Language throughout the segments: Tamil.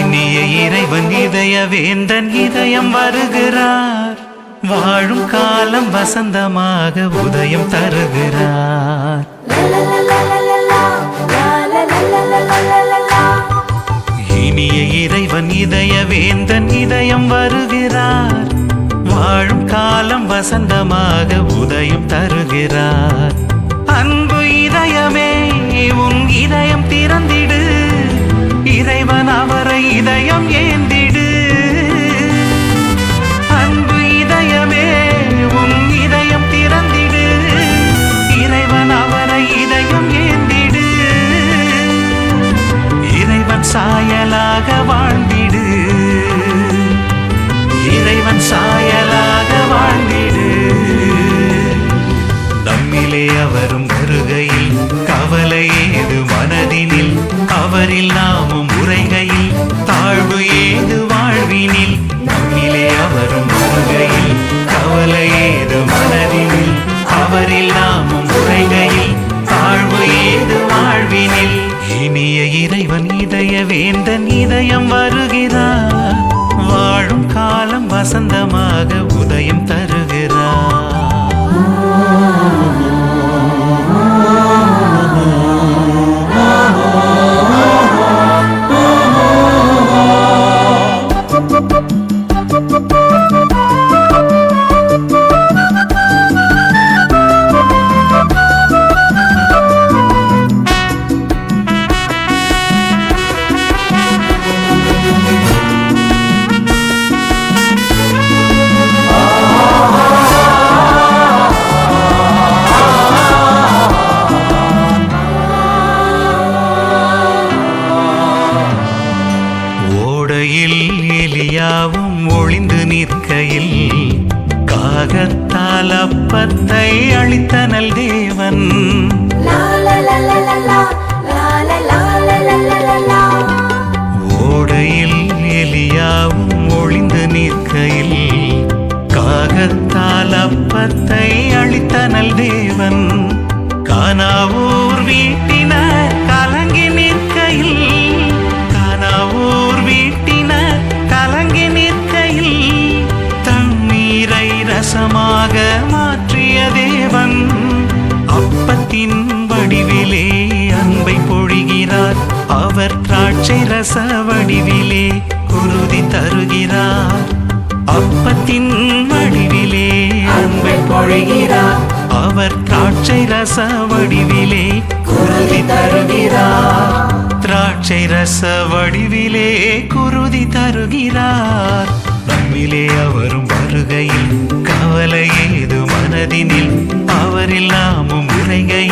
இனிய இறைவன் இதய வேந்தன் இதயம் வருகிறார். வாழும் காலம் வசந்தமாக உதயம் தருகிறார். இனிய இறைவன் இதய வேந்தன் இதயம் வருகிறார். வாழும் காலம் வசந்தமாக உதயம் தருகிறார். அன்பு இதயமே உன் இதயம் திறந்திடு. இறைவன் அவரை இதயம் ஏந்தி நாமும் உரைகை காகத்தால் அப்பத்தை அளித்தனல் தேவன். ஓடையில் திராட்சை ரச வடிவிலே குருதி தருகிறார். அப்பத்தின் வடிவிலே அன்பை பொழிகிறார். அவர் திராட்சை ரச வடிவிலே குருதி தருகிறார். திராட்சை ரச வடிவிலே குருதி தருகிறார். நம்மிலே அவரும் வருகையில் கவலை ஏது மனதினில்? அவரில் நாமும் உரைகையில்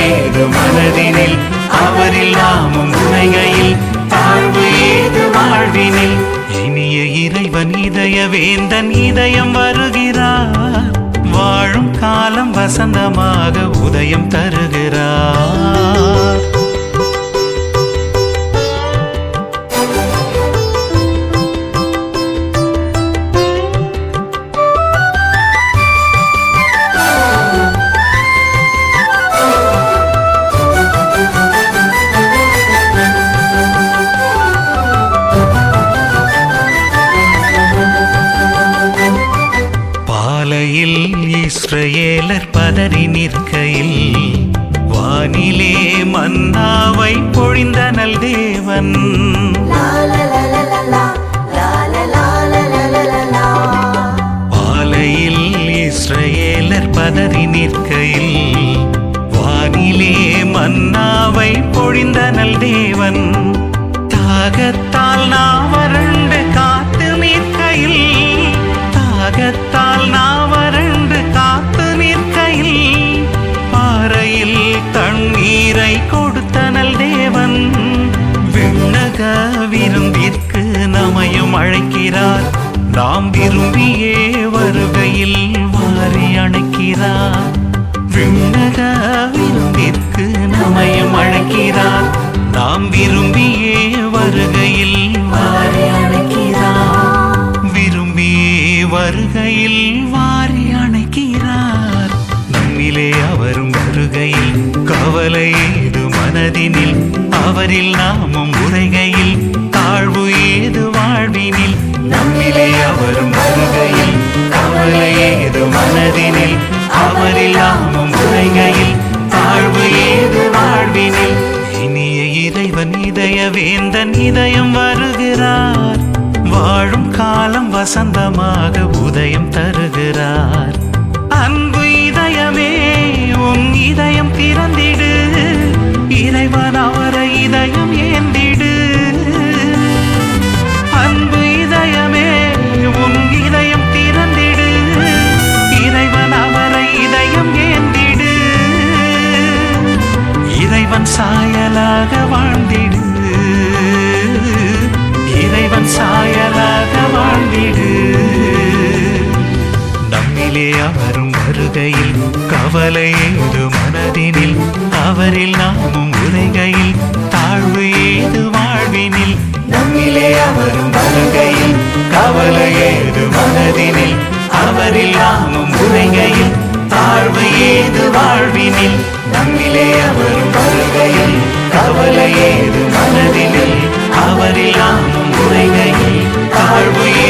ஏது மனதினில்? அவரில் நாமும் உலகையில் தாழ்வு ஏது வாழ்வினில்? இனிய இறைவன் இதய வேந்தன் இதயம் வருகிறார். வாழும் காலம் வசந்தமாக உதயம் தருகிறார். இஸ்ரவேலர் பதறி நிற்கையில் வானிலே மன்னாவை பொழிந்த நல் தேவன் பாலையில் இஸ்ரேலர் பதறி நிற்கையில் வானிலே மன்னாவை பொழிந்த நல் தேவன் தாகத்தால் நான் அழைக்கிறார் நாம் விரும்பியே வருகையில் வாரி அணைக்கிறார். விண்ணக விருந்திற்கு நம்மையும் அழைக்கிறார். நாம் விரும்பியே வருகையில் வாரி அணைக்கிறார். விரும்பியே வருகையில் வாரி அணைக்கிறார். நம்மிலே அவரும் வருகையில் கவலை ஏது மனதினில்? அவரில் நாமும் உரைகையில் அவரும் வருகையில் கவலை ஏது மனதினில் அவரில்லாமும் உரைகையில் தாழ்வு ஏது வாழ்வினில். இனிய இறைவன் இதய வேந்தன் இதயம் வருகிறார். வாழும் காலம் வசந்தமாக உதயம் தருகிறார். அங்கே அவரும் வருகையில் கவலை ஏது மனதினில்? அவரில் நாமும் உரைகையில் தாழ்வு ஏது வாழ்வினில்? நம்மிலே அவரும் வருகையில் கவலை ஏது மனதினில்? அவரில் நாமும் உரைகையில் தாழ்வு ஏது வாழ்வினில்? நம்மிலே அவரும் வருகையில் கவலை ஏது மனதினில்? அவரில் நாமும் உரைகையில் தாழ்வு ஏது